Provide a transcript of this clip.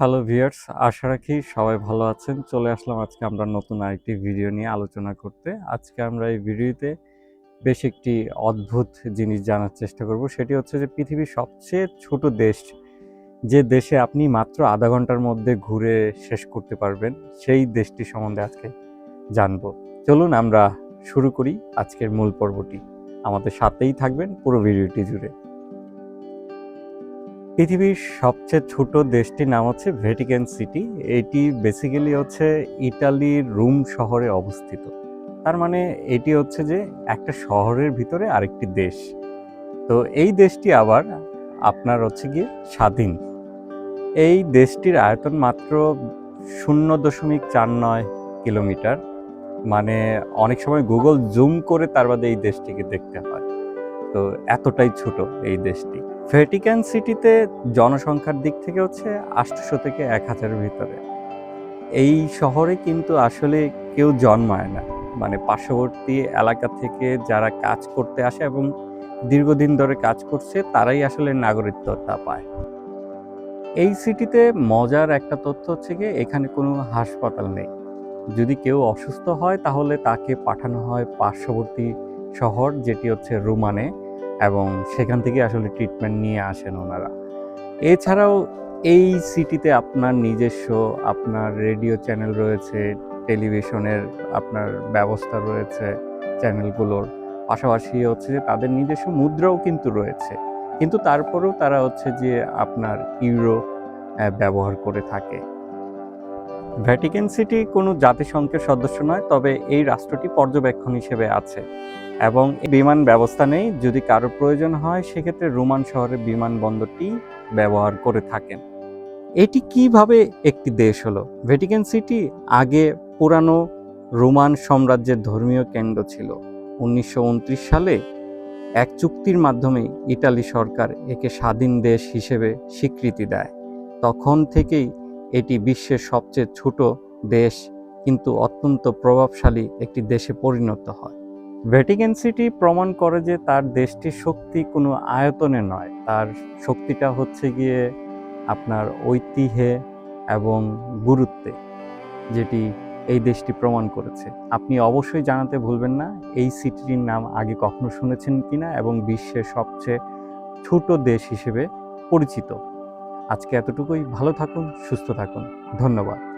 Hello viewers আশা রাখি সবাই ভালো আছেন। চলে আসলাম আজকে আমরা নতুন আরেকটি ভিডিও নিয়ে আলোচনা করতে। আজকে আমরা এই ভিডিওতে বেশ একটি অদ্ভুত জিনিস জানার চেষ্টা করব। সেটি হচ্ছে যে পৃথিবীর সবচেয়ে ছোট দেশ, যে দেশে আপনি মাত্র আধা ঘণ্টার মধ্যে ঘুরে শেষ করতে পারবেন, সেই দেশটি সম্বন্ধে আজকে জানব। চলুন আমরা শুরু করি আজকের মূল পর্বটি। আমাদের সাথেই থাকবেন পুরো ভিডিওটি জুড়ে। পৃথিবীর সবচেয়ে ছোট দেশটির নাম হচ্ছে ভ্যাটিকান সিটি এটি বেসিক্যালি হচ্ছে ইটালির রোম শহরে অবস্থিত। তার মানে এটি হচ্ছে যে একটা শহরের ভিতরে আরেকটি দেশ। তো এই দেশটি আবার আপনার হচ্ছে গিয়ে স্বাধীন। এই দেশটির আয়তন মাত্র শূন্য দশমিক চার নয় কিলোমিটার। মানে অনেক সময় গুগল জুম করে তার বাদে এই দেশটিকে দেখতে হয়। তো এতটাই ছোট এই দেশটি। ভ্যাটিকান সিটিতে জনসংখ্যার দিক থেকে হচ্ছে আটশোশো থেকে এক হাজারের ভিতরে। এই শহরে কিন্তু আসলে কেউ জন্মায় না। মানে পার্শ্ববর্তী এলাকা থেকে যারা কাজ করতে আসে এবং দীর্ঘদিন ধরে কাজ করছে, তারাই আসলে নাগরিকত্বটা পায়। এই সিটিতে মজার একটা তথ্য হচ্ছে গিয়ে, এখানে কোনো হাসপাতাল নেই। যদি কেউ অসুস্থ হয়, তাহলে তাকে পাঠানো হয় পার্শ্ববর্তী শহর, যেটি হচ্ছে রুমানে, এবং সেখান থেকে আসলে ট্রিটমেন্ট নিয়ে আসেন ওনারা। এছাড়াও এই সিটিতে আপনার নিজস্ব, আপনার রেডিও চ্যানেল রয়েছে টেলিভিশনের আপনার ব্যবস্থা রয়েছে চ্যানেলগুলোর পাশাপাশি হচ্ছে যে তাদের নিজস্ব মুদ্রাও কিন্তু রয়েছে। কিন্তু তারপরেও তারা হচ্ছে যে আপনার ইউরো ব্যবহার করে থাকে। ভ্যাটিকান সিটি কোনো জাতিসংঘের সদস্য নয়, তবে এই রাষ্ট্রটি পর্যবেক্ষণ হিসেবে আছে। এবং বিমান ব্যবস্থা নেই। যদি কারও প্রয়োজন হয়, সেক্ষেত্রে রোমান শহরের বিমানবন্দরটি ব্যবহার করে থাকেন। এটি কীভাবে একটি দেশ হলো? ভ্যাটিকান সিটি আগে পুরানো রোমান সাম্রাজ্যের ধর্মীয় কেন্দ্র ছিল। উনিশশো উনত্রিশ সালে এক চুক্তির মাধ্যমে ইটালি সরকার একে স্বাধীন দেশ হিসেবে স্বীকৃতি দেয়। তখন থেকেই এটি বিশ্বের সবচেয়ে ছোট দেশ, কিন্তু অত্যন্ত প্রভাবশালী একটি দেশে পরিণত হয়। ভ্যাটিকান সিটি প্রমাণ করে যে তার দেশটির শক্তি কোনো আয়তনে নয়। তার শক্তিটা হচ্ছে গিয়ে আপনার ঐতিহ্যে এবং গুরুত্বে যেটি এই দেশটি প্রমাণ করেছে। আপনি অবশ্যই জানাতে ভুলবেন না, এই সিটির নাম আগে কখনো শুনেছেন কিনা এবং বিশ্বের সবচেয়ে ছোট দেশ হিসেবে পরিচিত। আজকে এতটুকুই। ভালো থাকুন, সুস্থ থাকুন। ধন্যবাদ।